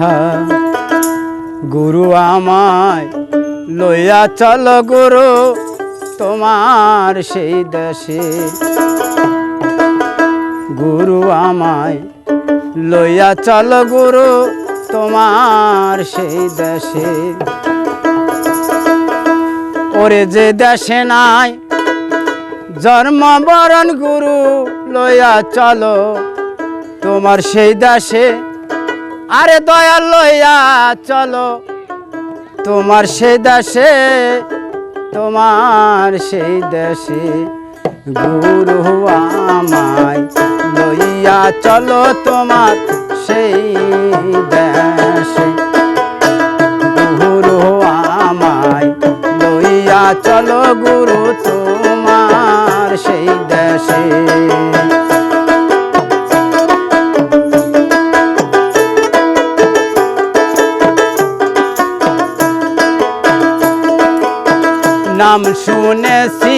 হ্যাঁ, গুরু আমায় লইয়া চল গুরু, তোমার সেই দেশে। গুরু আমায় লইয়া চল গুরু, তোমার সেই দেশে। ওরে যে দেশে নাই, জন্মবরণ গুরু, লইয়া চলো, তোমার সেই দেশে। আরে দয়া লইয়া চলো। তোমার সেই দেশে, তোমার সেই দেশে গুরু আমায় লইয়া চলো তোমার সেই দেশে। গুরু আমায় লইয়া চলো গুরু নাম শুনেছি,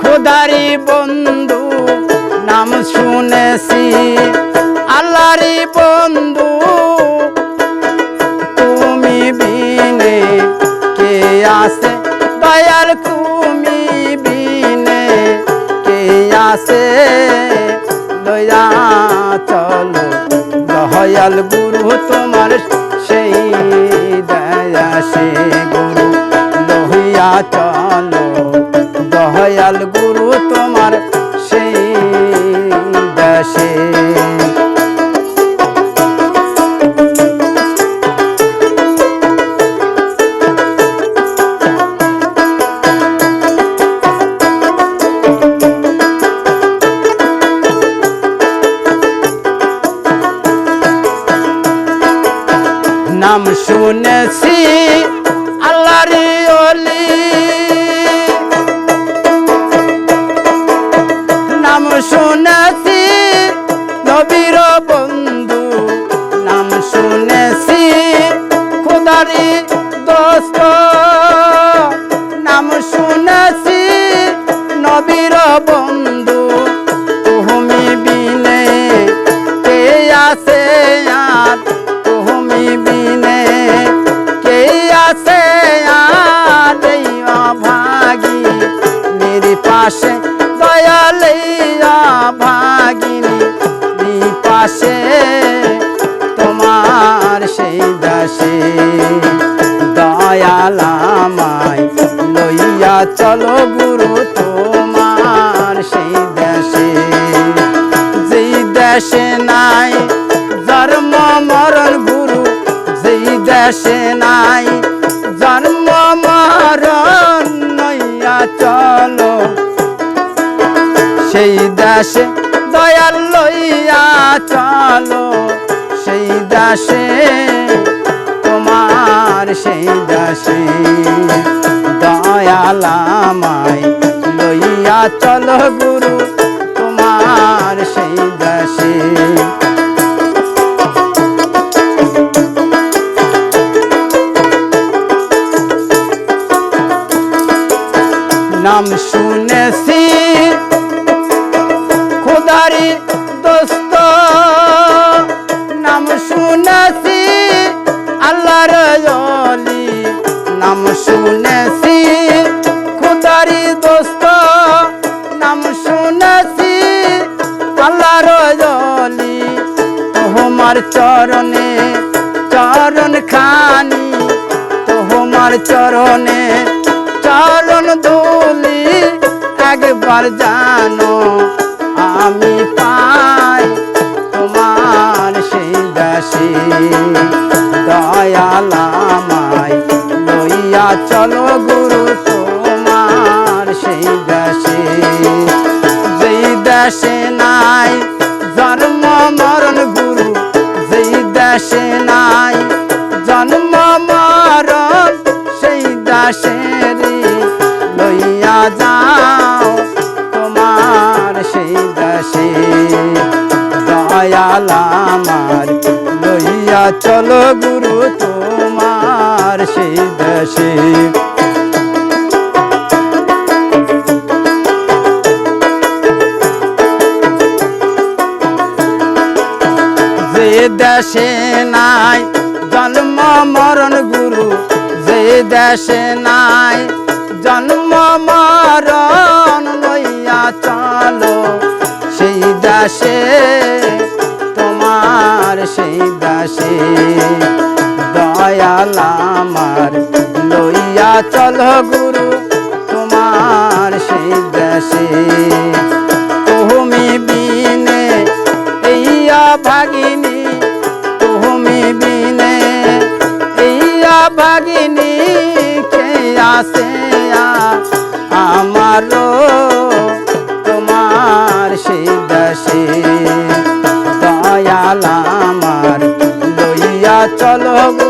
খোদারি বন্ধু, নাম শুনেছি, আল্লাহরি বন্ধু। তুমি বিনে কে আসে দয়াল তুমি বিনে কে আসে দয়া চলো, দয়াল গুরু তোমার সেই দয়া সে। শুনেছি আল্লাহর অলি নাম শুনেছি নবীর বন্ধু, নাম শুনেছি খুদারি দোস্ত। নাম শুনেছি নবীর বন্ধু, তুমি বিনে কে আছে পাশে দয়ালইয়া ভাগিনী পাশে তোমার সেই দাসে। দয়ালামায় লইয়া চলো গুরু, তোমার সেই দেশে যেই দেশে নাই জন্ম মরণ গুরু, যেই দেশে নাই সেই দেশে দয়াল লইয়া চলো। সেই দেশে তোমার সেই দেশে দয়ালামায় লইয়া চলো গুরু, তোমার সেই দেশে নাম শুনেছি খুদারি দোস্ত। নাম শুনেছি আল্লাহর অলি। নাম শুনেছি খুদারি দোস্ত। নাম শুনেছি আল্লাহর অলি। তোমার চরণে চরণ খানি। তোমার চরণে চরণ ধুলি একবার জানো। দাসী যেই দেশে নাই জন্ম মরণ গুরু, যেই দেশে নাই জন্ম মরণ, সেই দাসের লইয়া যাও তোমার সেই দাসে দয়াল আমার, লইয়া চলো গুরু তোমার সেই দেশে। দেশে নাই, জন্ম মরণ গুরু যে দেশে নাই, জন্ম মরণ লইয়া চলো সেই দেশে, তোমার সেই দেশে। দয়াল আমার লইয়া চলো গুরু। আসে আমারও তোমার সেই দেশে দয়াল আমার লইয়া চলো